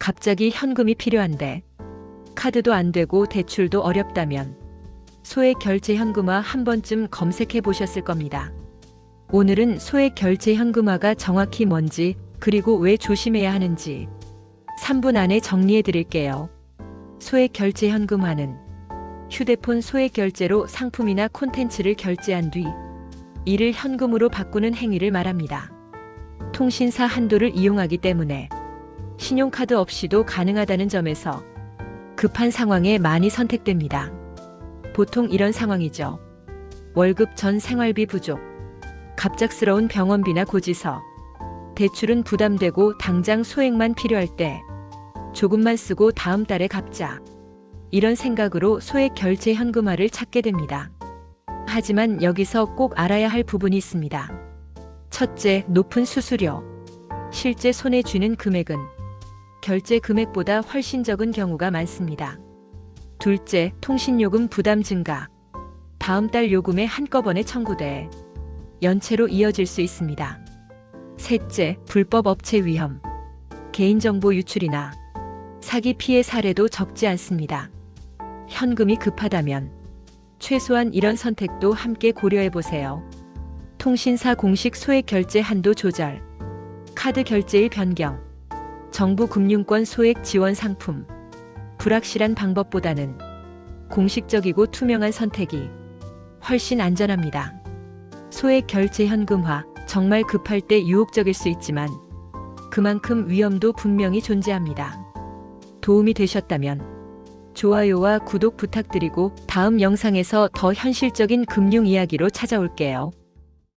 갑자기 현금이 필요한데 카드도 안 되고 대출도 어렵다면 소액 결제 현금화 한 번쯤 검색해 보셨을 겁니다. 오늘은 소액 결제 현금화가 정확히 뭔지 그리고 왜 조심해야 하는지 3분 안에 정리해 드릴게요. 소액 결제 현금화는 휴대폰 소액 결제로 상품이나 콘텐츠를 결제한 뒤 이를 현금으로 바꾸는 행위를 말합니다. 통신사 한도를 이용하기 때문에 신용카드 없이도 가능하다는 점에서 급한 상황에 많이 선택됩니다. 보통 이런 상황이죠. 월급 전 생활비 부족, 갑작스러운 병원비나 고지서, 대출은 부담되고 당장 소액만 필요할 때 조금만 쓰고 다음 달에 갚자. 이런 생각으로 소액 결제 현금화를 찾게 됩니다. 하지만 여기서 꼭 알아야 할 부분이 있습니다. 첫째, 높은 수수료. 실제 손에 쥐는 금액은 결제 금액보다 훨씬 적은 경우가 많습니다. 둘째, 통신요금 부담 증가. 다음 달 요금에 한꺼번에 청구돼 연체로 이어질 수 있습니다. 셋째, 불법 업체 위험. 개인정보 유출이나 사기 피해 사례도 적지 않습니다. 현금이 급하다면 최소한 이런 선택도 함께 고려해 보세요. 통신사 공식 소액 결제 한도 조절, 카드 결제일 변경, 정부 금융권 소액 지원 상품. 불확실한 방법보다는 공식적이고 투명한 선택이 훨씬 안전합니다. 소액 결제 현금화 정말 급할 때 유혹적일 수 있지만 그만큼 위험도 분명히 존재합니다. 도움이 되셨다면 좋아요와 구독 부탁드리고 다음 영상에서 더 현실적인 금융 이야기로 찾아올게요.